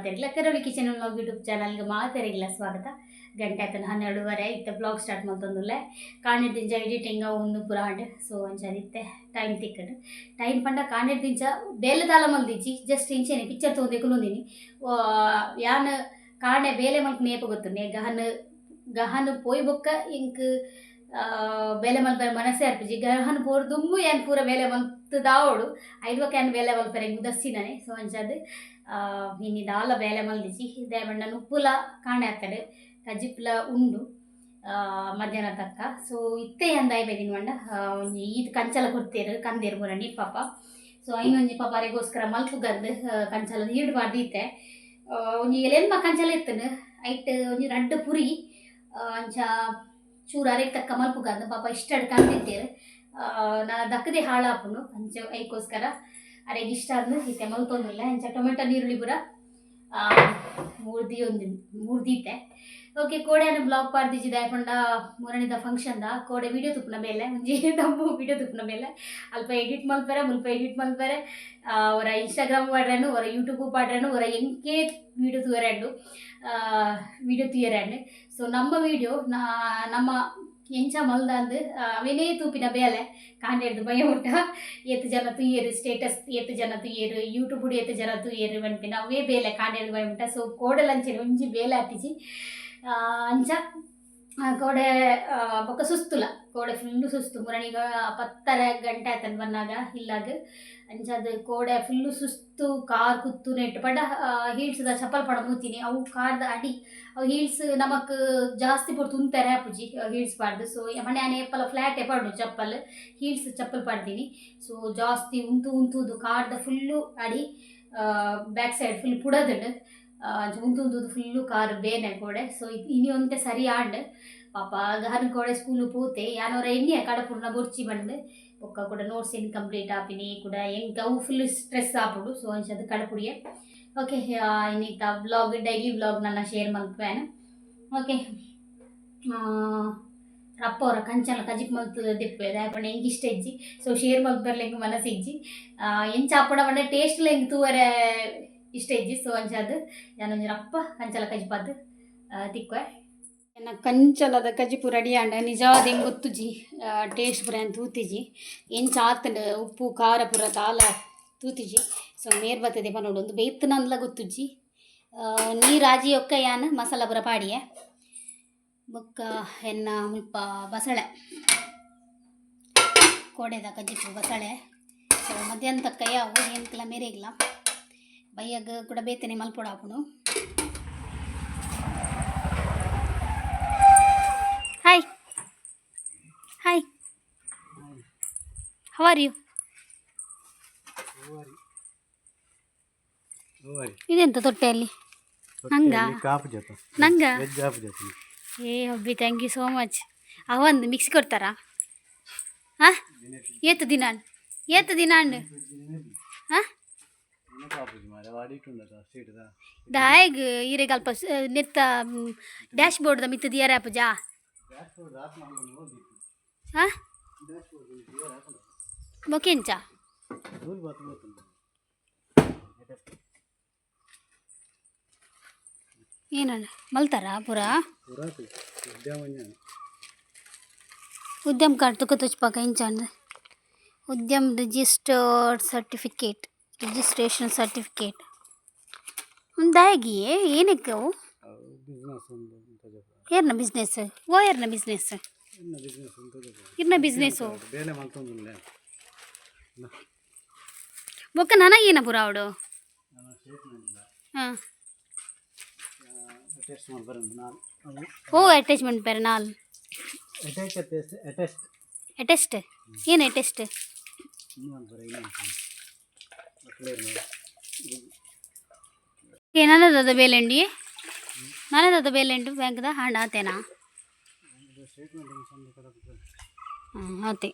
ಮಾತಾಡಿಲ್ಲ ಕರೋಳಿ kitchen vlog YouTube ಚಾನಲ್ಗೆ ಮಾತಾಡಿಲ್ಲ ಸ್ವಾಗತ. ಗಂಟೆ ಆತನ ಹನ್ನೆರಡುವರೆ, ಇತ್ತ ಬ್ಲಾಗ್ ಸ್ಟಾರ್ಟ್ ಮಾಡ್ತಂದುಲ್ಲೆ. ಕಾಣಿಡ್ದಿಂಜ ಎಡಿಟಿಂಗ್ ಒಂದು ಪುರ ಹಾಂಡ್. ಸೊ ಒಂಚದಿತ್ತೆ ಟೈಮ್ ತಿಕ್ಕಡು. ಟೈಮ್ ಪಂಡ ಕಾಣಿಡ್ದಿಂಜ ಬೇಲೆ ತಾಲ ಮಲ್ದಿಜ್ಜಿ ಜಸ್ಟ್ ಇಂಚೇನೆ ಪಿಕ್ಚರ್ ತೊಗೊಂಡೆ ಕುಲುಂದಿನಿ. ಯಾನ್ ಕಾಣೆ ಬೇಲೆ ಮಲ್ಕ ನೇಪ ಗೊತ್ತುಂಡೆ ಗಹನ್ ಗಹನ್ ಪೋಯ್ ಬೊಕ್ಕ ಇಂಕ್ ಬೇಲೆ ಮಲ್ಪರೆ ಮನಸ್ಸೇ ಅರ್ಪಿಜಿ ಗಹನ್ ಪೋರ್ ದುಮ್ಮು ಏನ್ ಪೂರ ಬೇಲೆ ಮಲ್ತ್ ದಾವೋಡು ಐದು ಕ್ಯಾನ್ ಬೇಲೆ ಮಲ್ಪರೆ ಮುದಸ್ಸಿನಾನೆ ಸೊ ಅಂಚದು ಇನ್ನು ದಾಲ ಬೇಲೆ ಮಲ್ದಿಸಿ ದೇವಣ್ಣ ಉಪ್ಪುಲ ಕಾಣೆ ಆಗ್ತಡೆ ಕಜಿಪ್ಲ ಉಂಡು ಮಧ್ಯಾಹ್ನ ತಕ್ಕ. ಸೊ ಇತ್ತೆ ಅಂದ ಐಬೇದಿನ ಮಂಡ ಒಂಜಿ ಈದ್ ಕಂಚಲ ಕೊಡ್ತೇರು, ಕಂದೇರು ಬುರಣಿ ಪಾಪ. ಸೊ ಐನೊಂಜಿ ಪಾಪ ಅರೆಗೋಸ್ಕರ ಮಲ್ಪು ಗಂದು ಕಂಚಲ ಈಡು ಬಾರ್ದಿತ್ತೆ ಒಂಜಿ ಎಲೆನ್ಮ ಕಂಚಲ ಇತ್ತನು? ಐಟ್, ಒಂಜಿ ರಡ್ಡು ಪುರಿ ಅಂಚ ಚೂರು ಅರೆಗ್ ತಕ್ಕ ಮಲ್ಪು ಗಂದು, ಪಾಪ ಇಷ್ಟ ಕಂದಿದ್ದೇರು ನಾ ದಕ್ಕದೆ ಹಾಳಾಪುನು ಅಂಚ ಐಕೋಸ್ಕರ. ಅರೆಗೆ ಇಷ್ಟ ಆದ್ನು ಇತ್ತೆ ಮಲ್ತೊಂದಿಲ್ಲ ಹೆಂಚ ಟೊಮೆಟೊ ನೀರುಳ್ಳಿ ಬುರ ಮೂರ್ದಿ ಒಂದು ಮೂರ್ದೀತೆ ಓಕೆ ಕೋಡೆನ ಬ್ಲಾಗ್ ಪಾಡ್ದಿಜ್ಜಿದ ಪಂಡ ಮೂರನೇದ ಫಂಕ್ಷನ್ದ ಕೋಡೆ ವಿಡಿಯೋ ತುಪ್ಪನ ಮೇಲೆ, ಮುಂಜಿ ತಮ್ಮ ವಿಡಿಯೋ ತುಪ್ಪನ ಮೇಲೆ. ಅಲ್ಪ ಎಡಿಟ್ ಮಲ್ಪರೆ, ಮುಲ್ಪ ಎಡಿಟ್ ಮಲ್ಪರೆ. ಅವರ ಇನ್ಸ್ಟಾಗ್ರಾಮ್ ಪಾಡ್ರೇನು ಅವರ ಯೂಟ್ಯೂಬ್ ಪಾಡ್ರೇನು ಅವರ ಎಂಕೆ ವಿಡಿಯೋ ತೂಯರಂಡು ವಿಡಿಯೋ ತೂಯರಂಡು ಸೊ ನಮ್ಮ ವಿಡಿಯೋ ನಮ್ಮ ಎಂಚ ಮಲ್ದಾಂದು ಅವನೇ ತೂಪಿನ ಬೇಲೆ ಕಾಂಡೆಡ್ದು ಭಯ ಉಂಟ. ಎತ್ತು ಜನ ತುಯ್ಯರು ಸ್ಟೇಟಸ್ ಎತ್ತು ಜನ ತುಯ್ಯರು ಯೂಟ್ಯೂಬ್ ಎತ್ತು ಜನ ತುಯ್ಯರು ಬಂಪಿನ ಅವೇ ಬೇಲೆ ಕಾಂಡೆಡ್ದು ಭಯ ಉಂಟ. ಸೊ ಕೋಡಲಂಚೆ ಒಂಜಿ ಬೇಲೆ ಹತ್ತಿಜಿ ಆ, ಅಂಚ ಕೋಡೆ ಆ, ಬೊಕ್ಕ ಸುಸ್ತುಲ. ಕೋಡೆ ಫುಲ್ಲು ಸುಸ್ತು. ಮುರಣಿಗ ಪತ್ತರ ಗಂಟೆ ಆತನ ಬಂದಾಗ ಇಲ್ಲಾಗ ಅಂಚಾದ ಕೋಡೆ ಫುಲ್ಲು ಸುಸ್ತು ಕಾರ್ ಕುತ್ತು ನೆಟ್ ಪಡ ಹೀಲ್ಸ್ದ ಚಪ್ಪಲ್ ಪಡ ಮೂತೀನಿ. ಅವು ಕಾರ್ದ ಅಡಿ. ಅವು ಹೀಲ್ಸ್ ನಮಕ್ ಜಾಸ್ತಿ ಪೊಡು ತುಂತಾರೆ ಆಪುಜಿ ಹೀಲ್ಸ್ ಪಾಡ್ದು. ಸೊ ಮನೆ ಆನೆ ಎಪ್ಪಲ ಫ್ಲಾಟೇ ಪಾಡು ಚಪ್ಪಲ್. ಹೀಲ್ಸ್ ಚಪ್ಪಲ್ ಪಾಡ್ತೀನಿ ಸೊ ಜಾಸ್ತಿ ಉಂತು ಉಂತುದು. ಕಾರ್ದ ಫುಲ್ಲು ಅಡಿ ಬ್ಯಾಕ್ ಸೈಡ್ ಫುಲ್ ಪುಡದುಂಡು. ಉಂತು ಉಂತುದು ಫುಲ್ಲು ಕಾರ್ ಬೇನೆ ಕೋಡೆ ಸೊ ಇನಿ ಒಂತೆ ಸರಿ ಆಂಡ್ ಪಾಪ ಗಹನ್ ಕೋಡೆ ಸ್ಕೂಲು ಪೋತೆ ಯಾನವರ ಎಣ್ಣೆ ಕಡಪುರ್ನ ಬೊರ್ಚಿ ಬಂದು ಒಕ್ಕ ಕೂಡ ನೋಟ್ಸ್ ಏನು ಕಂಪ್ಲೀಟ್ ಆಪಿನಿ ಕೂಡ ಹೆಂಗ್ ಅವು ಫುಲ್ ಸ್ಟ್ರೆಸ್ ಆಪುಡು ಸೊ ಅಂಚದು ಕಡಪುಡಿಯೆ ಓಕೆ ಇನ್ನಿತ್ತ ವ್ಲಾಗ್ ಡೈಲಿ ವ್ಲಾಗ್ ನನ್ನ ಶೇರ್ ಮಲ್ಪೇನು ಓಕೆ ರಪ್ಪ ಅವರ ಕಂಚನ ಕಜಿಪ್ ಮಲ್ತು ದಿಪ್ಪೆ ದಾಯಪಂಡ ಹೆಂಗೆ ಇಷ್ಟ ಇಜ್ಜಿ ಸೊ ಶೇರ್ ಮಲ್ತ್ ಬರ್ಲಿಂಗ್ ಮನಸ್ಸಿಜ್ಜಿ ಎಂಚ ಆಪಡ ಬಂಡ ಟೇಸ್ಟ್ ಲೆಂಗ್ ತೂವರೆ ಇಷ್ಟ ಇಜ್ಜಿ ಸೊ ಅಂಜಾದ ಯಾನೊಂಜಿ ರಪ್ಪ ಕಂಚಲ ಕಜಿಪಾದ ತಿಕ್ವೆ ಎನ್ನ ಕಂಚಲದ ಕಜಿಪು ರೆಡಿ ಆಂಡ. ನಿಜವಾದ ಹೆಂಗೆ ಗೊತ್ತುಜಿ ಟೇಸ್ಟ್ ಪುರ ತೂತಿಜಿ ಎಂಚ ಆತಂಡ ಉಪ್ಪು, ಖಾರ, ಪುರ ತಾಲ ತೂತಿಜಿ ಸೊ ಮೇರ್ ಬರ್ತದೆ ಬನ್ನೋಡು ಒಂದು ಬೇಯ್ತನಂದ್ಲ ಗೊತ್ತುಜ್ಜಿ ನೀರು ಆಜಿ ಒಕ್ಕ ಯಾನ? ಮಸಾಲ ಪುರ ಪಾಡಿಯ. ಬೊಕ್ಕ ಎನ್ನ ಮುಲ್ಪ ಬಸಳೆ. ಕೋಡೆದ ಕಜಿಪು ಬಸಳೆ. ಸೊ ಮಧ್ಯಾಹ್ನ ತಕ್ಕ ಯಾವ ಎಂಕ್ಲ ಮೇರೆಗ್ಲ ಬೈಯಾಗ ಕೂಡ ಬೇತನೆ ಮಲ್ಪೊಡ ಹಾಕೊಂಡು hi hi how are you ಇದೆಂತ ತೊಟ್ಟೆಯಲ್ಲಿ? ನಂಗ? ಏ hubby thank you so much ಅವಂದು ಮಿಕ್ಸಿ ಕೊಡ್ತಾರಾ? ಹಾಂ? ಏತು ದಿನ ಏತು ದಿನ ಹಾಂ? ಕಾಪು ಮಾರ. ವಾಡಿಟ್ಟುಂಡ ಸ್ಟ್ರೀಟ್ ದಾಯಗ್ ಈರೆಗ್ ಅಲ್ಪ ಸ- ನೆತ್ತ ಡ್ಯಾಶ್ ಬೋರ್ಡ್ದ ಮಿತ್ತದ ಯಾರ ಪೂಜಾ ಹಾಂ? ಬೊಕೆಂಚ ದೂರ ಬತ್ತು ಗೊತ್ತುಂಟು ಏನಣ್ಣ ಮಲ್ತಾರ ಪೂರ? ಪುರಾತು ಉದ್ಯಮಂಜ ಉದ್ಯಮ್ ಕಾರ್ಡ್ ತುಕ ತುಚ್ಪಾಕ ಇಂಚಂಡ್ ಉದ್ಯಮ ರಿಜಿಸ್ಟರ್ಡ್ ಸರ್ಟಿಫಿಕೇಟ್. ರಿಜಿಸ್ಟ್ರೇಷನ್ ಸರ್ಟಿಫಿಕೇಟ್ ದಾಯಗಿ ಏನಕ್ಕೆ ಅವು ಬಿಸ್ನೆಸ್ ಒಂದು ಅಂತ ಜೊತೆ ಏರ್ನ ಬಿಸ್ನೆಸ್ ಓ ಏರ್ನ ಬಿಸ್ನೆಸ್ ಇನ್ನು ಬಿಸ್ನೆಸ್ ಅಂತ ಜೊತೆ ಇರ್ನ ಬಿಸ್ನೆಸ್ಸು ಬೇಲೆ ಮಲ್ತೊಂದಿಲ್ಲ ಬೊಕ್ಕ ನನಗೇನ ಪೂರ ಅವಡು ನಾನು ಸ್ಟೇಟ್ಮೆಂಟ್ ಇಲ್ಲ ಹಾಂ ಅಟೆಸ್ಟ್ ಮಾಡಿ ಬರೋದು ನಾನು ಅದು ಓ ಅಟ್ಯಾಚ್ಮೆಂಟ್ ಬೇರೆ ನಾಲ್ ಅಟ್ಯಾಚ್ ಅಟೆಸ್ಟ್ ಅಟೆಸ್ಟ್ ಅಟೆಸ್ಟ್ ಏನು ಅಟೆಸ್ಟ್ ಏನಾನ ದದ ಬೇಲೆಂಡಿ ನಾನೇ ದದ ಬೇಲೆಂಡು ಬ್ಯಾಂಕ್ದ ಹಣ ಆತೇನಾ ఓకే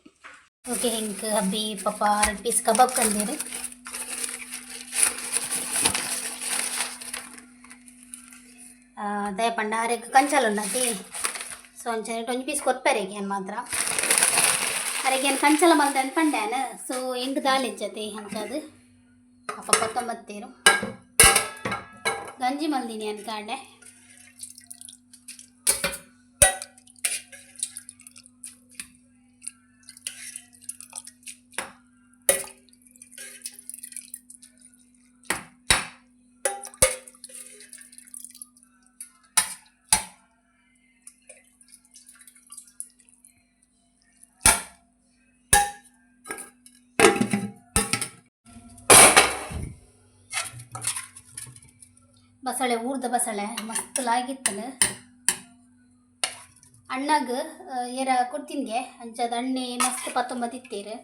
ಓಕೆ అబ్బి పాప ಪಾಪ పీస్ ಪೀಸ್ ಕಬಾಬ್ ತಂದಿರಿ అదే పండారేకి కంచాలు ఉన్నది. సో అంచనే ట్వంటీ పీస్ కొత్తారు ఏకేను మాత్రం. అరగేను కంచాల మళ్ళీ పండాను. సో ఇంక దాలిచ్చది అంచదు ಅಪ್ಪ ಕೊತ್ತಂಬತ್ತೀರು ಗಂಜಿ ಮಲ್ದಿನಿ ಅನ್ಕಾಂಡೆ ಬಸಳೆ ಊರ್ದ ಬಸಳೆ ಮಸ್ತ್ ಲಾಗಿತ್ತನ ಅಣ್ಣಗ ಏರ ಕೊಡ್ತೀನಿಗೆ? ಅಂಚದ ಅಣ್ಣೆ ಮಸ್ತ್ ಪತ್ತೊಂಬತ್ತಿತ್ತೇರು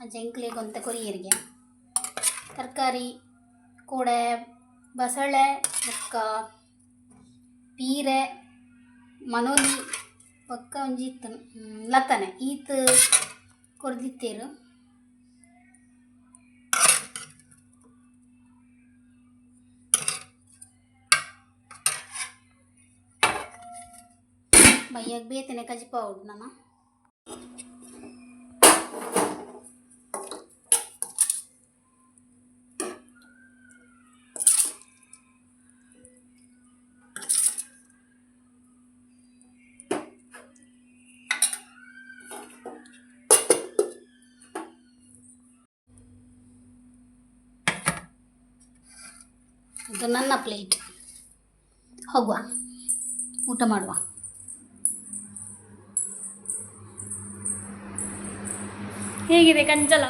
ಅಂಚ ಎಂಕ್ಲಿಗೆ ಅಂತ ಕೊರಿಯರಿಗೆ. ತರಕಾರಿ ಕೂಡೆ ಬಸಳೆ ಬೊಕ್ಕ ಪೀರೆ ಮನೋಲಿ ಬೊಕ್ಕ ಒಂಜಿ ಇತ್ತನು ಹ್ಮ್, ಲತನೆ ಈತ್ ಕೊರ್ದಿತ್ತೇರು. ಬಯ್ಯಾಗ ಬೇತನೆ ಕಜಿಪ ನಾನು ಇದು ನನ್ನ ಪ್ಲೇಟ್ ಹೋಗುವ ಊಟ ಮಾಡುವ. ಹೇಗಿದೆ ಕಂಜಲ?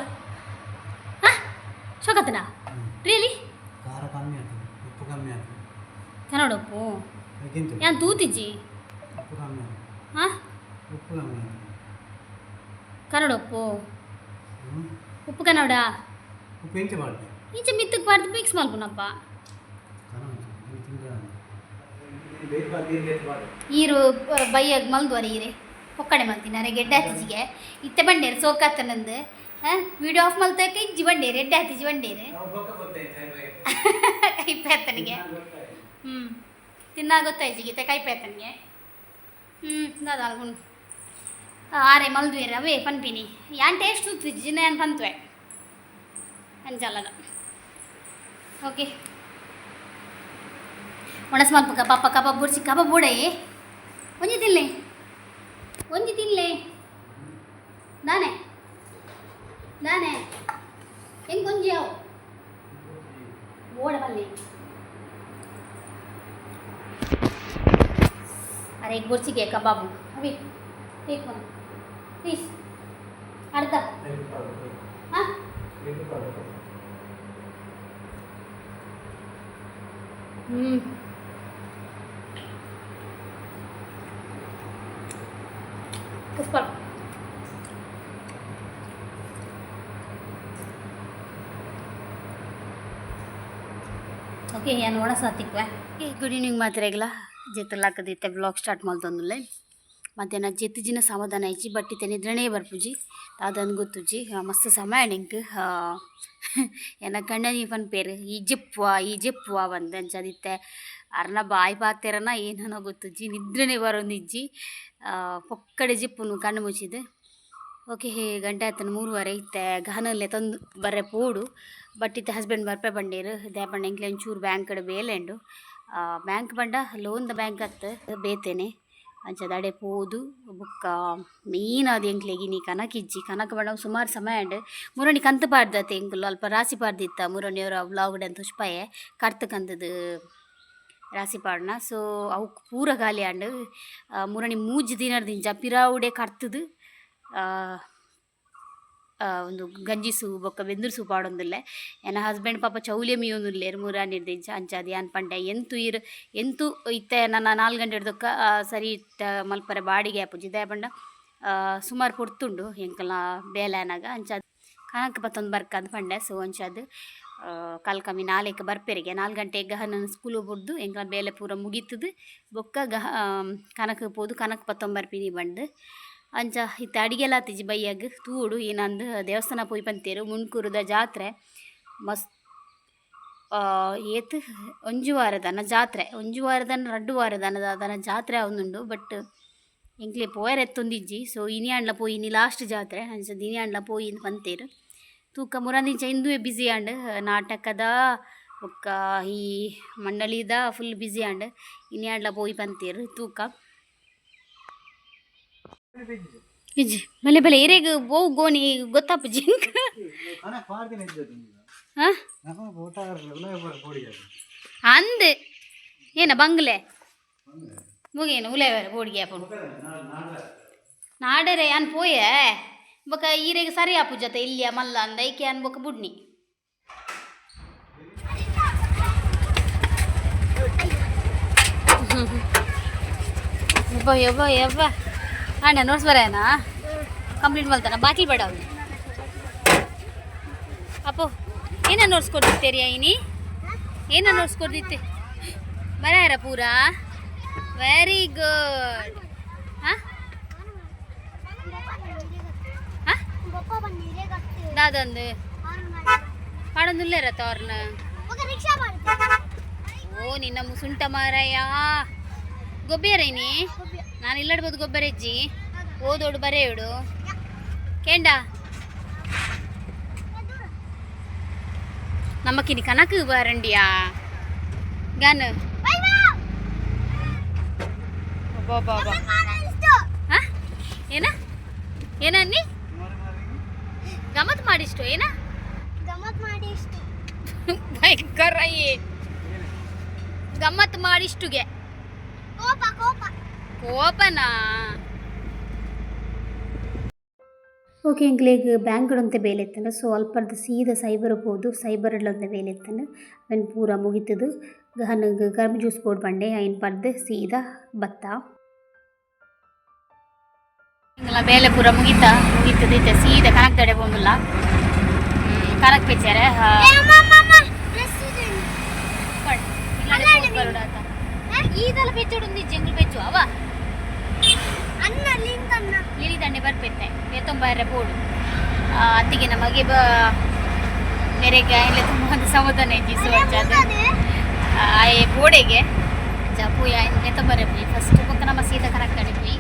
ಹಾಂ? ಶೋಕತ್ತನ? ರಿಯಲಿ ಖಾರ ಕಮ್ಮಿ ಆಯ್ತು ಉಪ್ಪು ಕಮ್ಮಿ ಆಯ್ತು. ಕನ್ನಡ ಉಪ್ಪು ಯಾನ್ ತೂತಿಜ್ಜಿ? ಉಪ್ಪು ಕಮ್ಮಿ ಹಾಂ? ಉಪ್ಪು ಕಮ್ಮಿ ಕನ್ನಡ ಉಪ್ಪು ಉಪ್ಪು ಕನ್ನಡ? ಉಪ್ಪು ಇಂಚೆ ಮಾಡಿದೆ ಇಂಚೆ ಮಿತ್ತಕ್ಕೆ ಬಾರ್ದು ಮಿಕ್ಸ್ ಮಲ್ಪುನಪ್ಪ ಈರು ಬೈಯಾಗ ಮಲ್ದುವರಿ ಈರೆ. ಒಕ್ಕಡೆ ನನಗೆ ಗೆಡ್ಡೆ ಹತ್ತಿಜಿಗೆ ಇತ್ತೆ ಬಂಡೇರು ಸೋಕಾತನಂದು ನಂದು. ವಿಡಿಯೋ ಆಫ್ ಮಲ್ತಕ್ಕೆ ಇಜ್ಜಿ ಬಂಡೇರು ಎಡ್ಡೆ ಹತ್ತಿಜಿ ಬಂಡೇರು ಕೈ ಹ್ಮ್. ಹ್ಞೂ ತಿನ್ನ ಗೊತ್ತಾಯ್ತು ಗೀತೆ ಕೈ ಪೇತನಿಗೆ ಹ್ಞೂ ತಿನ್ನೋದು ಅಲ್ಗುಣ್ ಆರೆ ಮಲ್ದುವೇರ ಅವೇ ಪನ್ಪಿನಿ. ಯಾನ್ ಟೇಸ್ಟ್ ತೂತಿಜ್ಜಿ ನಾನು ಪಂತ್ವೆ ಅಂಜಲ್ಲದ ಓಕೆ ಒಣಸ್ ಮಲ್ಪ ಕಪ್ಪ ಕಬಾಬ್ ಬುಡ್ಸಿ ಕಬಾಬ್ ಬೂಡೆ ಒಂದಿದ್ದಿಲ್ಲೇ ಒಂಜಿ ತಿನ್ಲೆ. ದಾನೆ ದಾನೆ ಹೆಂಗೆ ಒಂಜಿ ಅವು? ಓಡ ಬನ್ನಿ ಅರೆ, ಈಗ ಬುರ್ಚಿಗೆ ಕಬಾಬು. ಅವಿ ಟೇಕ್ ಒನ್ ಪ್ಲೀಸ್ ಅರ್ಧ. ಹಾಂ? ಹ್ಞೂ ಸೂಪರ್ ಓಕೆ ಏನು ಒಣ ಸಾತಿಕ್ವೆ ಗುಡ್ ಈವ್ನಿಂಗ್ ಮಾತ್ರೆಗ್ಲ ಜೆತ್ತಲಾಕದಿತ್ತೆ ಬ್ಲಾಗ್ ಸ್ಟಾರ್ಟ್ ಮಾಡ್ತಂದುಲ್ಲೆ ಮಧ್ಯಾಹ್ನ ಜೆತ್ತಿಜಿನ ಸಮಾಧಾನ ಐಚಿ ಬಟ್ ಇತ್ತೆ ನಿದ್ರಣೆ ಬರ್ಪುಜಿ ಅದನ್ನು ಗೊತ್ತುಜಿ மஸ்து ಮಸ್ತ್ எனக்கு ಏನ ಕಣ್ಣನಿ ಪನ್ ಪೇರು ಈ ಜಿಪ್ಪುವ ಈ ಜಿಪ್ಪುವ ಬಂದು ಅಂಚದಿತ್ತೆ ಅರ್ನ ಬಾಯಿ ಪಾತೆರನ ಏನನೋ ಗೊತ್ತುಜ್ಜಿ ನಿದ್ರೆನೆ ಬರೋಂದಿಜ್ಜಿ ಪೊಕ್ಕಡೆ ಜಿಪ್ಪುನು ಕಣ್ಣು ಮುಚ್ಚಿದ್ದು ಓಕೆ, ಹೇ, ಗಂಟೆ ಆತನ ಮೂರುವರೆ ಇತ್ತೆ ಗಹನಲ್ಲೇ ತಂದು ಬರ್ರೆ ಪೋಡು. ಬಟ್ ಇತ್ತೆ ಹಸ್ಬೆಂಡ್ ಬರ್ಪೆ ಬಂಡೇರು. ದೇ ಬಂಡ ಎಂಕ್ಲೆ ಒಂಚೂರು ಬ್ಯಾಂಕ್ ಕಡೆ ಬೇಲೆಂಡು ಬ್ಯಾಂಕ್ ಬಂಡ, ಲೋನ್ದ ಬ್ಯಾಂಕ್ ಅತ್ತ ಬೇತೇನೆ. ಅಂಚದ ದಡೆ ಪೋದು ಬುಕ್ಕ ಮೀನ್ ಅದು ಎಂಕ್ಲೆಗಿ ನೀ ಕನಕ ಬಂಡ ಸುಮಾರು ಸಮಯ ಅಂಡ್ ಮುರಣಿ ಕಂತು ಪಾಡ್ದತ್ತೆ ಎಂಕುಲು ಅಲ್ಪ ರಾಸಿ ಪಾಡ್ದಿತ್ತ ಮುರಣಿಯವರ ವ್ಲಾಗ್ಡ್ ಅಂತ ಉಷ್ಪಾಯೆ ಕರ್ತು ಕಂದದು ರಾಸಿ ಪಾಡ್ನ. ಸೊ ಅವು ಪೂರ ಗಾಲಿ ಅಂಡ್ ಆ, ಮೂಜ್ ದಿನರ್ದಿಂಚ ಪಿರಾವುಡೆ ಕರ್ತದು ಆ, ಗಂಜಿ ಸೂ ಬೊಕ್ಕ ಬೆಂದ್ರು ಸೂ ಪಾಡೊಂದುಲ್ಲೆ. ಎನ ಹಸ್ಬೆಂಡ್ ಪಾಪ ಚೌಲ್ಯ ಮೂರ ಮುರಾನಿರ್ದಿಂಚ ಅಂಚಾದಿ ಯಾನ್ ಪಂಡೆ ಎಂತು ಇರ್ ಎಂತು ಇತ್ತೆ ನನ್ನ ನಾಲ್ಕು ಗಂಟೆ ಹಿಡ್ದೊಕ್ಕ ಸರಿ ಇತ್ತ ಮಲ್ಪರೆ ಬಾಡಿಗೆ ಆಪುಜಿ ದೇ ಪಂಡ ಸುಮಾರು ಪೊರ್ತುಂಡು ಹೆಂಕಲ ಬೇಲೆನಾಗ. ಅಂಚಾದ ಕನಕ ಪತ್ತೊಂದು ಬರ್ಕಂದು ಪಂಡೆ ಸೊ ಅಂಚಾದ ಕಾಲ್ ಕಮ್ಮಿ ನಾಳೆಗೆ ಬರ್ಪೆರಿಗೆ. ನಾಲ್ಕು ಗಂಟೆಗೆ ಗಹನ ಸ್ಕೂಲ್ ಬುಡ್ದು ಎಂಕಲ ಬೇಲೆ ಪೂರ ಮುಗೀತದ ಬೊಕ್ಕ ಗಹ ಕನಕ ಪೋದು ಕನಕ ಪತ್ತೊಂಬರ್ಪಿನಿ ಬಂದು. ಅಂಚ ಇತ್ತ ಅಡಿಗೆಲ್ಲ ಆತಿಜಿ ಬೈಯಾಗ. ತೂಡು ಈ ನಂದು ದೇವಸ್ಥಾನ ಪೋಯಿ ಪಂತೇರು ಮುನ್ಕೂರುದ ಜಾತ್ರೆ ಮಸ್ತ್ ಏತ್ ಒಂಜು ವಾರದನ ಜಾತ್ರೆ. ಒಂಜು ವಾರದನ ರಡ್ಡು ವಾರದನ ಅದನ ಜಾತ್ರೆ ಅವನುಂಡು ಬಟ್, ಎಂಕ್ಲೆ ಪೋಯರ್ ಎತ್ತೊಂದಿಜ್ಜಿ ಸೊ ಆಂಡ್ಲ ಪೋಯಿ, ಇನಿ ಲಾಸ್ಟ್ ಜಾತ್ರೆ. ಅಂಚ ಆಂಡ್ಲ ಪೋಯಿ ಪಂತೇರು. ತೂಕ ಮುರಂದಿಂಚ ಇಂದುವೆ ಬ್ಯುಸಿ ಆಂಡ್, ನಾಟಕದ ಒಕ್ಕ ಈ ಮಂಡಳಿದ ಫುಲ್ ಬ್ಯುಸಿ ಆಂಡ್ ಇನ್ಯಾಡ್ಲ ಪೋಯಿ ಪಂತೀರು ತೂಕ ಇಜ್ಜಿ ಬಲೆ ಬಲೆ ಏರೆಗ್ ಬೋವು ಗೋನಿ ಗೊತ್ತಾಪು ಜಿಂಕ್ ಹಣ ಪಾಡ್ದಿನ ಇದ್ದದ್ದು ಈಗ ಹಾ ನಮ್ಮ ಊಟ ಉಲಾಯ ಬೋಡಿ ಅದು ಅಂದ್ ಏನ ಬಂಗ್ಲೆ ಮುಗೇನು ಉಲೇವರ ಬೋಡಿಗೆ ಆಪುಂಡು ನಾಡರೆ ಅನ್ ಪೋಯೆ ಬೊಕ ಈರೆಗ್ ಸರಿ ಆಪು ಜೊತೆ ಇಲ್ಲಿಯ ಮಲ್ಲ ಅಂದ ಐಕೆ ಅನ್ ಬೊಕ ಬುಡ್ನಿ ಯಬ್ಬ ಯಬ್ಬ ಯಬ್ಬ ಅಣ್ಣ ನೋಟ್ಸ್ ಬರಾಯನ ಕಂಪ್ಲೀಟ್ ಮಾಡ್ತಾನ ಬಾಕಿ ಬೇಡ ಅವನು ಅಪ್ಪು ಏನ ನೋಟ್ಸ್ ಕೊಡ್ತಿತ್ತೇರಿ ಐನಿ ಏನ ನೋಟ್ಸ್ ಕೊಡ್ತಿತ್ತೆ ಬರಾಯಾರ ಪೂರಾ ವೆರಿ ಗುಡ್ ಹಾಂ ದಾದಂದು ಮಾಡೋದಿಲ್ಲ ಇರತ್ತ ಅವ್ರನ್ನ ಓ ನಿನ್ನ ಮುಸುಂಟ ಮಾರಾಯ ಗೊಬ್ಬಿಯರೇನಿ ನಾನು ಇಲ್ಲಡ್ಬೋದು ಗೊಬ್ಬರ ಹೆಜ್ಜಿ ಓದೋಡು ಬರೆಯೋಡು ಕೇಂಡ? நமக்கு கணக்கு வரண்டியா கனு ಏನ? ಏನ ಗಮತ್ ಮಾಡಿಷ್ಟು ಏನ? ಗಮತ್ ಮಾಡಿಷ್ಟು. ಭಯಂಕರ ಗಮ್ಮತ್ ಮಾಡಿಷ್ಟುಗೆ. ಕೋಪ ಕೋಪ. ಕೋಪನಾ? ಓಕೆ ಎಂಕ್ಲೆಗ್ ಬ್ಯಾಂಕ್ಗಳಂತೆ ಬೇಲೆ ಇತ್ತಂಡ ಸೊ ಅಲ್ಪರ್ದು ಸೀದ ಸೈಬರ್ ಹೋದು ಸೈಬರ್ಲೊಂದು ಬೇಲೆ ಇತ್ತಂಡ ಅವನ್ ಪೂರ ಮುಗಿತದು ನನಗೆ ಗರ್ಮ್ ಜ್ಯೂಸ್ ಬೋರ್ಡ್ ಬಂಡೆ ಅಯ್ಯನ್ ಪರ್ದು ಸೀದಾ ಭತ್ತ. ಹಿಂಗೆಲ್ಲ ಬೇಲೆ ಪೂರ ಮುಗಿತ ಮುಗಿತದ ಇತ್ತೆ ಸೀದಾ ಕನಕ್ ತಡೆ ಬಂದಿಲ್ಲ. ಕನಕ್ ಪೆಚ್ಚಾರೆ ಪೆಚ್ಚೋಡು ಜಂಗಲ್ ಪೆಚ್ಚು ಅವ? ಲಿಲಿ ದಂಡೆ ಬರ್ಪೆತ್ತೆ. ಏತೊಂಬಾರೆ ಬೋಡು ಅತ್ತಿಗೆ ನಮಗೆ ಬ ಮೇರೆಗೆ ಇಲ್ಲ ತುಂಬ ಒಂದು ಸಮಾಧಾನ ಐತಿ ಸೊ ಆಯೆ ಬೋಡೆಗೆ ಜಪು ಏತೊಂಬಾರೆ ಪುಯಿ ಫಸ್ಟ್ ಪಕ್ಕ ನಮ್ಮ ಸೀತಾ ಕರೆಕ್ಟ್ ಅಡಿ ಪುಯಿ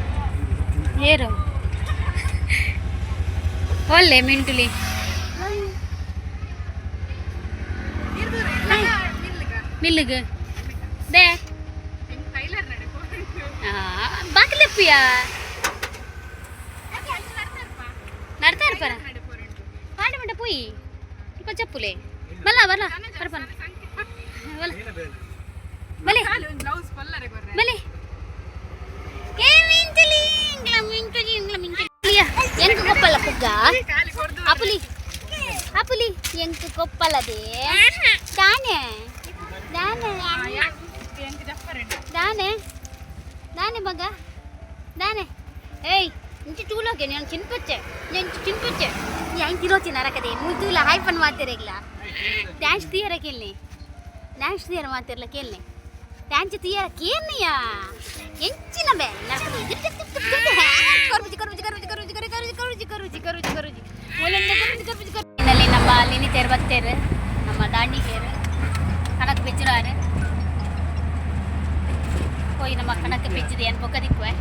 ಏರು ಒಳ್ಳೆ ಮಿಂಟುಲಿ. ಮಿಲ್ಲಿಗೆ ದೇ ಹಾಂ நடக்கலப்பியா నడతా ఇరపారా పాడమంట పోయి ఇంకో చెప్పులే మళ్ళా బర్లా పరపన మళ్ళీ మళ్ళీ ఏమించలి ఇంగ్లా మించలి ఇంగ్లా మించలి ఎనకు గొప్పల కుగ్గ అపులి అపులి ఎంకు గొప్పలది దానే దానే దానే దానే మగా దానే ఏయ్ ఇంటి టూలోకి నేను చినిపొచ్చే నేను చినిపొచ్చే ಹೆಂಗೆ ತಿರೋತೀನಿ ಅರಕದೆ ಮುಗಿಲ್ಲ ಹೈಪ್ ಅನ್ನು ಮಾಡ್ತಿರಗಿಲ್ಲ ಡ್ಯಾನ್ಸ್ ತಿಯರ ಕೇಳಿ ಡ್ಯಾನ್ಸ್ ತಿಯರ ಮಾಡ್ತಿರಲ್ಲ ಕೇಳಿ ಡ್ಯಾನ್ಸ್ ತಿಯರ ಕೇಳಿಯ ಹೆಂಚಿನ ಬೇ ನಮ್ಮ ಲಿನಿ ತೇರ್ ಬತ್ತೇರು ನಮ್ಮ ದಾಂಡಿ ತೇರು ಕಣಕ್ ಬೆಚ್ಚರಾರು ಹೋಯ್ ನಮ್ಮ ಕಣಕ್ ಬೆಚ್ಚದೆ ಏನು ಬೊಕ್ಕ ದಿಕ್ಕುವೆ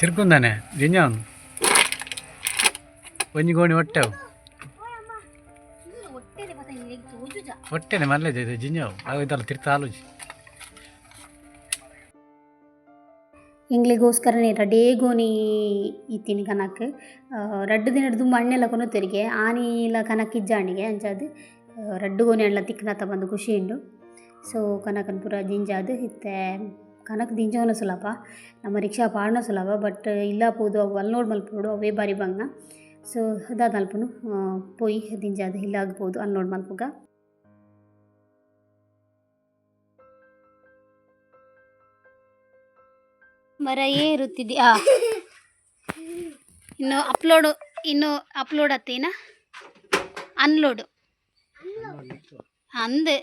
ತಿರ್ಗುಂದಾನೆ ಜಿಂಜಾವನು ಒಂಜಿ ಗೋಣಿ ಹೊಟ್ಟೆವು ಹೊಟ್ಟೆನೆ ಮರಲೇಜ ಇದು ಜಿಂಜಾವು ಆಗ ತಿರ್ತ ಆಲೋಚಿ ಆಲೂಜಿ. ಎಂಗ್ಲಿಗೋಸ್ಕರನೇ ರಡ್ಡೇ ಗೋನಿ ಇತ್ತೀನಿ ಕನಕ್. ರಡ್ಡು ದಿನ ಹಿಡ್ದು ಮಣ್ಣೆಲ್ಲ ಕೊನು ತೆರಿಗೆ ಆನಿ ಇಲ್ಲ ಕನಕ್ ಇಜ್ಜಾಣಿಗೆ ಅಂಜಾದು ರಡ್ಡು ಗೋನಿ ಎಲ್ಲ ತಿಕ್ಕನತ ಬಂದು ಖುಷಿ ಉಂಡು. ಸೊ ಕನಕನ್ ಪೂರ ಜಿಂಜಾದು ಇತ್ತೆ ಕನಕ್ ದಿಂಜವನ ಸುಲಭ, ನಮ್ಮ ರಿಕ್ಷಾ ಪಾಡನೂ ಸುಲಭ, ಬಟ್ ಇಲ್ಲ ಪೋದು ಅವು ಅಲ್ಲಿ ನೋಡ್ ಮಲ್ಪೋಡು ಅವೇ ಬಾರಿ ಬಂಗ ಸೊ ಅದಾದ ಅಲ್ಪನು ಪೋಯಿ ದಿಂಜಾದ್ ಇಲ್ಲ ಆಗ್ಬೋದು ಅಲ್ಲಿ ನೋಡಿ ಮಲ್ಪುಗ ಮರ ಏರುತ್ತಿದ್ಯಾ ಇನ್ನು ಅಪ್ಲೋಡು, ಇನ್ನು ಅಪ್ಲೋಡ್ ಅತ್ತೇನ? ಅನ್ಲೋಡು. ಅಂದೆ.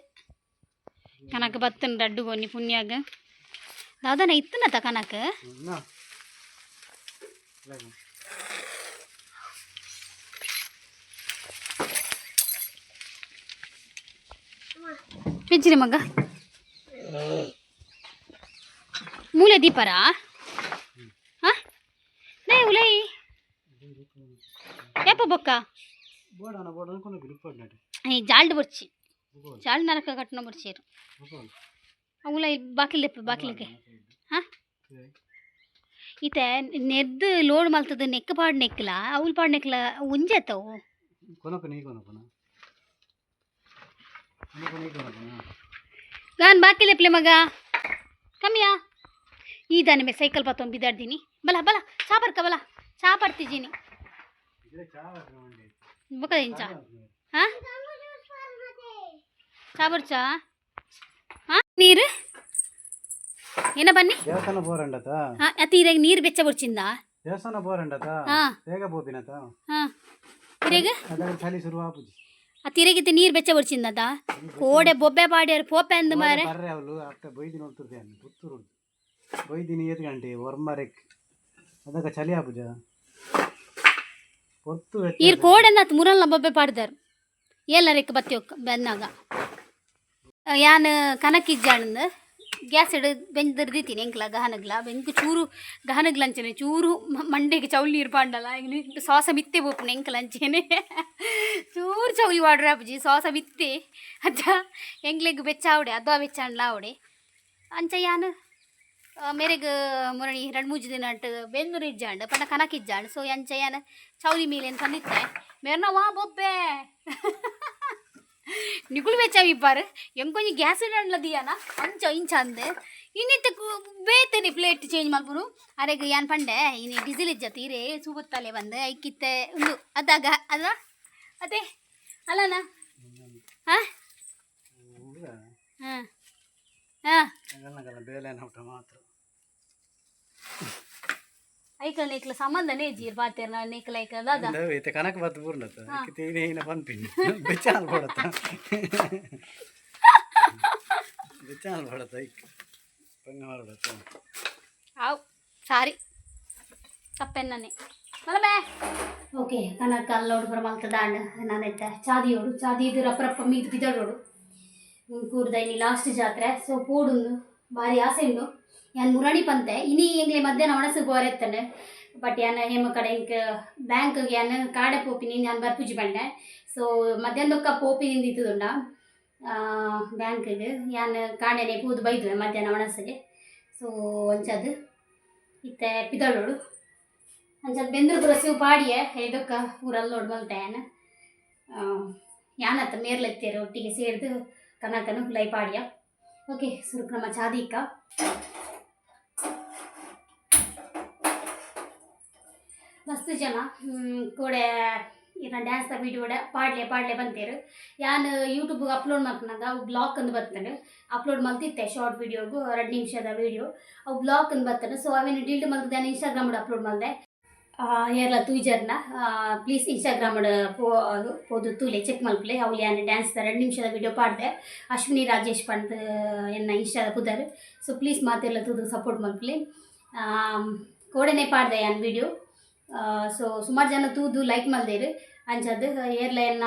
ಕನಕ ಬತ್ತನ್ ರಡ್ಡು ಕೊನಿ ಪುಣ್ಯಾಗ. ದಾದನ ಇತ್ತನ ತಕನಕ ಪಿಜ್ಜಿರಿ ಮಗ ಮೂಲೆ ದೀಪರ ನೈ ಉಲೈ ಯಪ್ಪ ಬೊಕ್ಕ ಜಾಲ್ಡ್ ಬರ್ಚಿ ಜಾಲ್ಡ್ ನರಕ ಕಟ್ಟಣ ಬರ್ಚಿರು ಬೋಡ ಅವುಲ ಬಾಕಿಲ್ ಲೆಪ್ಪ ಬಾಕಿಲಿಗೆ ಹಾಂ? ಈತ ನೆದ್ದು ಲೋಡ್ ಮಲ್ತದ ನೆಕ್ಕ ಪಾಡ್ ನೆಕ್ಕಲ ಅವ್ಲ್ ಪಾಡ್ ನೆಕ್ಲ ಉಂಜೆತ್ತವು ಗಾನ್ ಬಾಕಿ ಲೆಪ್ಲೆ ಮಗ. ಕಮ್ಮಿಯಾ ಈ ಮೇ ಸೈಕಲ್ ಪತ್ತೊಂದು ಬಿದ್ದಾಡ್ದೀನಿ ಬಲ ಬಲ ಚಾ ಬರ್ಕ ಬಲ. ಚಾ ಪಡ್ತಿದ್ದೀನಿ. ಇದ್ರೆ ಚಾ ಹಾಂ? ಚಾ ಬರ್ಚಾ? ನೀರು? ಏನ ಬನ್ನಿ? ದೇವಸ್ಥಾನ ಬೋರ್ ಅಂಡತ? ಅತಿ ಅತೀರಾಗ ನೀರು ಬೆಚ್ಚ ಬರ್ಚಿಂದ ದೇವಸ್ಥಾನ ಬೋರ್ ಅಂಡತ? ಬೇಗ ಬೋಪಿನತ? ಅದಾಗ ಚಳಿ ಶುರು ಆಪುಜಿ ಆ ತಿರೇಗಿತ್ತು ನೀರು ಬೆಚ್ಚ ಬರ್ಚಿಂದದ ಕೋಡೆ ಬೊಬ್ಬೆ ಬಾಡಿಯರ್ ಪೋಪೆ ಅಂದ ಮಾರೆ ಬರ್ರೆ ಅವಳು ಅಕ್ಕ ಬೈದಿ ನೋಡ್ತಿರ್ದೆ ಪುತ್ತೂರು ಬೈದಿ ಏತ್ ಗಂಟೆ ವರ್ಮರೆಕ್ ಅದಕ್ಕೆ ಚಳಿ ಆಪುಜ ಹೊತ್ತು ಈ ಕೋಡೆ ಅಂದ ಮುರಲ್ಲ ಬೊಬ್ಬೆ ಪಾಡ್ದಾರು. ಎಲ್ಲರೆಕ್ಕ ಬತ್ತಿ ಬಂದಾಗ ಯಾನ್ ಕನಕಿಜ್ಜಾಣಂದು ಗ್ಯಾಸ್ ಇಡ ಬೆಂಜ್ ದರ್ದಿತ್ತೀನಿ ಎಂಕ್ಲ ಗಹನಗ್ಲ. ಬೆಂಕ್ ಚೂರು ಗಹನಗ್ಲ ಅಂಚನೆ, ಚೂರು ಮಂಡೆಗೆ ಚೌಲಿ ಇರ್ಪಾಂಡಲ್ಲ ಈಗ ಸಾಸ ಮಿತ್ತೆ ಬೋಪುನ, ಎಂಕ್ಲ ಚೂರು ಚೌಲಿ ವಾಡ್ರ ಅಪ್ಪಜಿ ಸಾಸ ಮಿತ್ತೆ. ಅಜ್ಜ ಎಂಗ್ಲೆಗ್ ಬೆಚ್ಚಾವಡೆ ಅದು ಅಣ್ಣ ಆವಡೆ. ಅಂಚ ಯಾನ್ ಮೇರೆಗ್ ಮುರಣಿ ಎರಡು ಮೂಜು ದಿನ ಅಂಟ್ ಬೆಂದೂರು ಇಜ್ಜಾಂಡ್ ಕನಕ್ ಇಜ್ಜಾಂಡ್. ಸೊ ಅಂಚ ಯಾನ, ಚೌಲಿ ಮೇಲೆ ಅಂತ ತಂದಿತ್ತೆ ಮೇರ್ನ ವಾ ಬೊಬ್ಬೆ. ನಿಗುಳು ಬೆಚ್ಚಾವಿ ಇಪ್ಪಾರು ಎಂಕೊಂಜಿ ಗ್ಯಾಸ್ ಇಡಂಡ್ಲ ದಿಯಾನ? ಅಂಚ, ಇಂಚ ಅಂದೆ. ಇನ್ನಿತ್ತ ಬೇತೇನೆ ಪ್ಲೇಟ್ ಚೇಂಜ್ ಮಲ್ಪುನು ಅರೆಗ್ ಯಾನ್ ಪಂಡೆ ಇನ್ನು ಡೀಸೆಲ್ ಇಜ್ಜ ತೀರೆ ಸೂಬತ್ತಲೆ ಬಂದು, ಐಕಿತ್ತೆ ಒಂದು ಅದಾಗ, ಅದ? ಅದೇ, ಅಲ್ಲನ? ಹಾ? ಹಾಂ. ಹಾಂ. ಬೇಲೆ ಐಕಲ್ ನೆಕ್ಲ ಸಂಬಂಧನೇ ಜೀರ್ ಬಾತೇರ್ ನಾ ನೆಕ್ಲ ಐಕಲ್ ದಾದ ಐತೆ ಕನಕ ಬತ್ತು ಬೂರ್ಣತ ತೀನೆ ಏನ ಪನ್ಪಿನಿ ಬೆಚಾಲ್ ಬಡತ ಬೆಚಾಲ್ ಬಡತ ಐಕ. ಪಂಗ ಮಾಡತ್ತ ಆವ್ ಸಾರಿ. ತಪ್ಪೆನ್ನೇ ಮಲಬೇ. ಓಕೆ ಕನಕ ಅಲ್ಲೋಡು ಬರಮಲ್ತ ದಾಂಡ್. ನಾನೈತೆ ಚಾದಿಯೋಡು. ಚಾದಿದು ರಪ್ಪ ರಪ್ಪ ಮೀದು ಬಿದಡೋಡು ಕೂರ್ದೈನಿ ಲಾಸ್ಟ್ ಜಾತ್ರೆ. ಸೊ ಪೋಡುಂದು. ಬಾರಿ ಆಸೆ ಉಂಡು. ಯಾನ್ ಮುರಣಿ ಪಂತೆ ಇನಿ ಎಂಗ್ಲೆ ಮಧ್ಯಾಹ್ನ ಒಣಸು ಗೋರೆತ್ತನೆ ಬಟ್ ಯಾನ ಹೇಮ ಕಡೆ ಇಂಕ ಬ್ಯಾಂಕ್ಗೆ ಯಾನ್ ಕಾಡೆ ಪೋಪಿನಿ ನಾನು ಬರ್ಪುಜಿ ಬಂಡೆ ಸೊ ಮಧ್ಯಾಹ್ನದೊಕ್ಕ ಪೋಪಿ ನಿಂದಿತ್ತುಂಡ ಬ್ಯಾಂಕ್ಗೆ ಯಾನ್ ಕಾಡೆನೆ ಪೂದು ಬೈದು ಮಧ್ಯಾಹ್ನ ಒಣಸಿಗೆ ಸೊ ಅಂಚದು ಇತ್ತೆ ಪಿದಳೋಡು ಅಂಚದು ಬೆಂದ್ರು ಬರಸಿವು ಪಾಡಿಯೆ ಇದಕ್ಕ ಊರಲ್ಲಿ ಆ ಮಲ್ತಾಯನ ಯಾನತ್ತ ಮೇರ್ಲೆತ್ತೇರು ಒಟ್ಟಿಗೆ ಸೇರಿದು ಕನಕನು ಲೈ ಪಾಡಿಯ ಓಕೆ ಸುರುಕ್ರಮ ಚಾದೀಕ ಮಸ್ತ್ ಜನ ಕೂಡ ಇದನ್ನ ಡ್ಯಾನ್ಸ್ದ ಡ್ಯಾನ್ಸ್ ವಿಡಿಯೋ ಪಾಡ್ಲೆ ಪಾಡ್ಲೆ ಬಂತೇರು. ಯಾನು ಯೂಟ್ಯೂಬ್ಗೆ ಅಪ್ಲೋಡ್ ಮಾಡ್ಕೊಂಡಾಗ ಅವು ಬ್ಲಾಕ್ ಅಂದು ಬರ್ತಾನೆ. ಅಪ್ಲೋಡ್ ಮಲ್ತಿತ್ತೆ ಶಾರ್ಟ್ ವಿಡಿಯೋಗು ಎರಡು ನಿಮಿಷದ ವಿಡಿಯೋ ಅವು ಬ್ಲಾಕ್ ಅಂದು ಬರ್ತಾನೆ. ಸೊ ಅವೇನು ಡಿಲ್ಟ್ ಮಲ್ತಿದ್ದೆ ನಾನು ಇನ್ಸ್ಟಾಗ್ರಾಮ್ ಅಪ್ಲೋಡ್ ಮಾಡಿದೆ. ಏರ್ಲ ತೂಜರ್ನ ಪ್ಲೀಸ್ ಇನ್ಸ್ಟಾಗ್ರಾಮ್ ಪೋ ಪೋದು ತೂಲೆ ಚೆಕ್ ಮಲ್ಪಲೆ ಅವು ಯಾನ್ ಡ್ಯಾನ್ಸ್ ಎರಡು ನಿಮಿಷದ ವಿಡಿಯೋ ಪಾಡ್ದೆ. ಅಶ್ವಿನಿ, ರಾಜೇಶ್ ಪಂತ್ ಎನ್ನ ಇನ್ಸ್ಟಾದ ಕೂತಾರೆ ಸೊ ಪ್ಲೀಸ್ ಮಾತೆಲ್ಲ ತೂದು ಸಪೋರ್ಟ್ ಮಲ್ಪಲೆ ಕೋಡೆನೆ ಪಾಡ್ದೆ ಯಾನ್ ವಿಡಿಯೋ ಸೊ ಸುಮಾರು ಜನ ತೂದು ಲೈಕ್ ಮಲ್ದೇರು ಅಂಚದು ಏರ್ಲೈನ್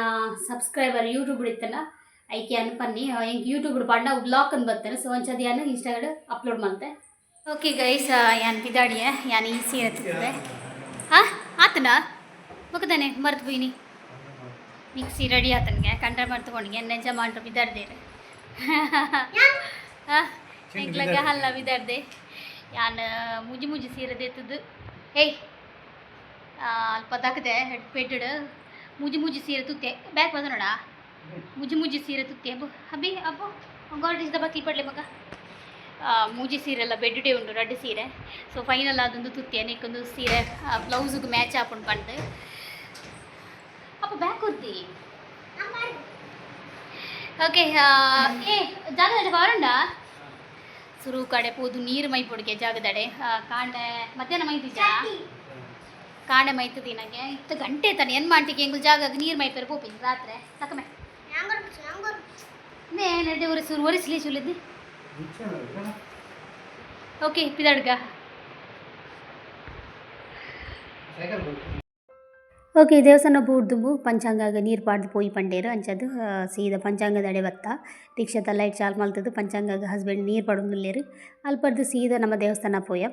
ಸಬ್ಸ್ಕ್ರೈಬರ್ ಯೂಟ್ಯೂಬ್ ಇತ್ತನ ಐಕೆ ಅನ್ನು ಪನ್ನಿ ಎಂಕ್ ಯೂಟ್ಯೂಬ್ ಪಂಡ ಬ್ಲಾಕ್ ಅಂತ ಬರ್ತಾನೆ. ಸೊ ಅಂಚದು ಯಾನು ಇನ್ಸ್ಟಾಗ್ರಾಮ್ ಅಪ್ಲೋಡ್ ಮಾಡ್ತೆ. ಓಕೆ ಗೈಸ್ ಯಾನ್ ಬಿದಾಡಿಯ ಯಾನ್ ಈ ಸೀರೆ ತಿಂದೆ ಹಾಂ ಆತನ? ಮುಖದಾನೆ ಮರ್ತು ಹೋಯ್ನಿ ಮಿಕ್ಸಿ ರೆಡಿ ಆತನಿಗೆ ಕಂಡ್ರೆ ಮರ್ತುಕೊಂಡಿಗೆ ನೆಂಜ ಮಾಡ್ರು ಬಿದ್ದಾಡ್ದೇರು ಹಾಂ ಎಂಕ್ಲಗೆ ಹಲ್ಲ ಬಿದ್ದಾಡ್ದೆ ಯಾನ್ ಮುಜಿ ಮುಜಿ ಸೀರೆ ದೇತದ್ದು ಹೇಯ್ ಅಲ್ಪ ತಕ್ಕದೆ ಪೆಟ್ಟಡು ಮುಜಿ ಮುಜಿ ಸೀರೆ ತುತ್ತೆ. ಬ್ಯಾಕ್ ಬಂದ ನೋಡ? ಮುಜಿ ಮುಜಿ ಸೀರೆ ತುತ್ತೆ. ಅಬ್ಬು ಅಪ್ಪ ಅಬ್ಬು ಗಾರ್ಡಿಸ್ದ ಬಕ್ಕಿ ಪಡ್ಲೆ ಮಗ. ಮುಜಿ ಮೂಜಿ ಸೀರೆ ಎಲ್ಲ ಬೆಡ್ಡೆ ಉಂಡು ರೆಡ್ ಸೀರೆ. ಸೊ ಫೈನಲ್ ಅದೊಂದು ತುತ್ತೆ ನೀಕೊಂದು ಸೀರೆ. ಬ್ಲೌಸ್ಗೆ ಮ್ಯಾಚ್ ಹಾಕೊಂಡು ಬಂದು. ಅಪ್ಪ ಬ್ಯಾಕ್ ಕೊಡ್ತಿ? ಓಕೆ ಏ ಜಾಗದಡೆ ಬಾರಂಡ ಸುರು ಕಡೆ ಪೋದು ನೀರು ಮೈ ಪೊಡಿಗೆ ಜಾಗದಡೆ ಕಾಂಡೆ ಮಧ್ಯಾಹ್ನ ಮೈತಿದ್ದ ಕಾಂಡೆ ಮೈತದಿ ನನಗೆ ಇತ್ತು ಗಂಟೆ ತಾನೆ. ಏನು ಮಾಡ್ತಿಗೆ ಎಂಗುಲ್ ಜಾಗ ನೀರು ಮೈಪೇರು ಪೋಪಿನ ರಾತ್ರಿ. ತಕಮೆ ನೇ ನಡೆ ಒರೆಸು ಒರೆಸ್ಲಿ ಸುಲಿದ್ದಿ ಓಕೆ, ಪಿದಾಡ್ಗ. ಓಕೆ ದೇವಸ್ಥಾನ ಬೂಡ್ದುಂಬು ಪಂಚಾಂಗಾಗ ನೀರು ಪಾಡ್ದು ಪೋಯಿ ಪಂಡೇರು ಅಂಚದು ಸೀದ ಪಂಚಾಂಗದ ಅಡೆ ಬತ್ತ. ರಿಕ್ಷಾದ ಲೈಟ್ ಚಾಲ್ ಮಲ್ತದ್ದು ಪಂಚಾಂಗಾಗ ಹಸ್ಬೆಂಡ್ ನೀರು ಪಡೊಂದುಲ್ಲೇರು ಅಲ್ಪಡ್ದು ಸೀದ ನಮ್ಮ ದೇವಸ್ಥಾನ ಪೋಯ.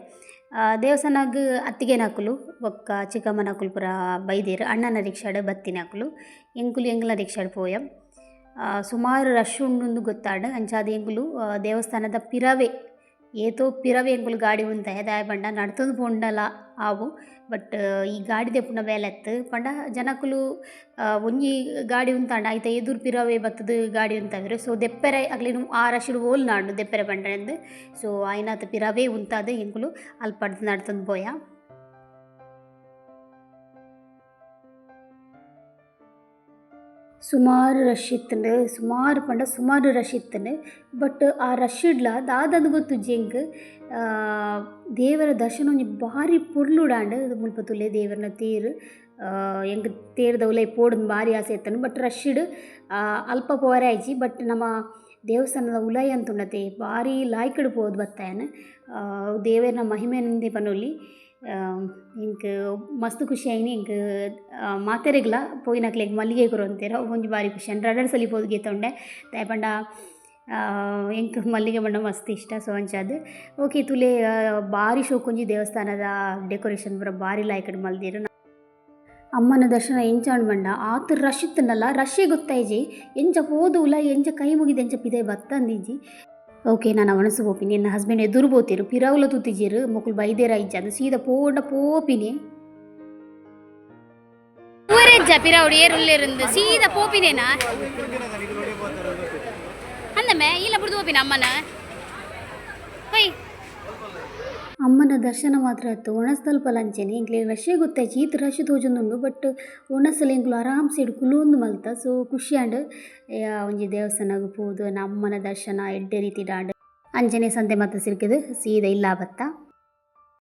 ದೇವಸ್ಥಾನಗ್ ಅತ್ತಿಗೆ ಬೊಕ್ಕ ಒಕ್ಕ ಚಿಕ್ಕಮ್ಮ ನಕುಲು ಪೂರ ಬೈದೆರ್, ಅಣ್ಣನ ರಿಕ್ಷಾಡ್ ಬತ್ತಿನಕುಲು ಎಂಕುಲು ಎಂಗ್ಲ ರಿಕ್ಷಾಡ್ ಪೋಯ. ಸುಮಾರು ರಶ್ ಉಂಡು ಗೊತ್ತಾಡ್ ಅಂಚಾದ ಎಂಕುಲು ದೇವಸ್ಥಾನದ ಪಿರವೆ ಎಂಕುಲು ಗಾಡಿ ಉಂತಾಯ ದಾಯ ಪಂಡ, ನಡ್ತೊಂದು ಪೋಂಡಲ ಆವು ಬಟ್ ಈ ಗಾಡಿ ದೆಪ್ಪುನ ಬೇಲೆತ್ತು ಪಂಡ ಜನಕುಲು ಒಂಜಿ ಗಾಡಿ ಉಂತಾಂಡ ಐತ ಎದುರು ಪಿರವೆ ಬತ್ತದ ಗಾಡಿ ಉಂತಾವಿರು ಸೊ ದೆಪ್ಪೆರೆ ಅಗ್ಲಿನು ಆ ರಶಿಡು ಓಲ್ ನಾಡು ದೆಪ್ಪೆರೆ ಪಂಡನೆಂದು ಸೊ ಆಯ್ನಾತ ಪಿರವೆ ಉಂತಾದ ಎಂಕುಲು ಅಲ್ಪಡ್ದು ನಡ್ತೊಂದು ಪೋಯ. ಸುಮಾರು ರಶ್ ಇತ್ತಂಡು ಸುಮಾರು ಪಂಡ ಸುಮಾರು ರಶ್ ಇತ್ತಂಡು ಬಟ್ ಆ ರಶ್ ಇಡ್ಲ ದಾದಾದ ಗೊತ್ತು ಜೆಂಕ್ ದೇವರ ದರ್ಶನ ಒಂಜಿ ಭಾರಿ ಪುರ್ಲುಡಾಂಡ್ ಮುಲ್ಪ ತುಲೆ ದೇವರನ ತೇರು ಎಂಕ್ ತೇರ್ದ ಉಲೈ ಪೋಡೊಂದು ಭಾರಿ ಆಸೆ ಇತ್ತನು ಬಟ್ ರಶ್ ಇಡ್ ಅಲ್ಪ ಪೋರೆ ಆಯ್ಚಿ ಬಟ್ ನಮ್ಮ ದೇವಸ್ಥಾನದ ಉಲೈ ಅಂತ ಉಂಡತೆ ಭಾರಿ ಲಾಯ್ಕಡ್ ಪೋದು ಬತ್ತಾಯನ ದೇವರನ ಮಹಿಮೆ ನಿಂದೆ ಪನೊಲಿ ಇಂಕ್ ಮಸ್ತ್ ಖುಷಿ ಆಯ್ನಿ. ಇಂಕ್ ಮಾತೆರೆಗ್ಲ ಪೋಯಿನಕ್ಲೆಗ್ ಮಲ್ಲಿಗೆ ಕೊರು ಅಂತೀರ, ಒಂಜಿ ಬಾರಿ ಖುಷಿ. ಅಂದ್ರೆ ರಡಡ್ ಸಲಿ ಪೋದು ದಾಯೆ ಪಂಡ ಎಂಕ್ ಮಲ್ಲಿಗೆ ಬಣ್ಣ ಮಸ್ತ್ ಇಷ್ಟ, ಸೊ ಅಂಚಾದ್. ಓಕೆ ತುಲೆ ಬಾರಿ ಶೋಕೊಂಜಿ ದೇವಸ್ಥಾನದ ಡೆಕೋರೇಷನ್ ಪೂರ ಬಾರಿ ಲಾಯ್ಕಡ್ ಮಲ್ದಿರು. ಅಮ್ಮನ ದರ್ಶನ ಎಂಚಾಣ್ ಬಂಡ ಆತ ರಶ್ ಇತ್ತನಲ್ಲ ರಶ್ಶೇ ಗೊತ್ತಾಯ್ಜಿ. ಎಂಚ ಹೋದುಲ ಎಂಚ ಕೈ ಮುಗಿದು, ಎಂಚ ಪಿದೆ ಬತ್ತಂದಿಜ್ಜಿ. ಓಕೆನಾ ನಾನು ಅನಿಸ್ಬೋಪಿನಿ ನನ್ನ ಹಸ್ಬೆಂಡ್ ಎದುರು ಬೋತಿರು ಪಿರಾವುಲ ತುತ್ತಿಜಿರು ಮಕ್ಕಳು ಬೈದೇರ ಇಜ್ಜ ಅದು ಸೀದಾ ಪೋಡ ಪೋಪಿನಿ ಊರೆಜ್ಜ ಪಿರಾವುಡು ಏರುಲ್ಲಿருந்து ಸೀದಾ ಪೋಪಿನೇನಾ ಅಂದಮೆ ಇಲ್ಲ ಬಿಡ್ದು ಹೋಪಿನ ಅಮ್ಮನ ಹೊಯ್ ಅಮ್ಮನ ದರ್ಶನ ಮಾತ್ರ ಆಯ್ತು ಒಣಸ್ತಲ್ಪ ಅಂಚೆನೆ ಇಂಕ್ಲೆ ರಶ್ಶೇ ಗೊತ್ತಾಯ್ತು ಈತ ರಶ್ ತೋಜೊಂದುಂಡು ಬಟ್ ಒಣಸಲ ಆರಾಮ್ ಆರಾಮ್ಸೆ ಇಡು ಕುಲೊಂದು ಮಲ್ತ. ಸೊ ಖುಷಿ ಆಂಡ್ ಒಂಜಿ ದೇವಸ್ಥಾನಗ್ ಪೋದು. ಅಮ್ಮನ ದರ್ಶನ ಎಡ್ಡೆ ರೀತಿ ಡಾಂಡ್ ಅಂಜನೆ ಸಂತೆ ಮಾತ್ರ ಸಿಲ್ಕಿದು. ಸೀದ ಇಲ್ಲ ಬತ್ತ.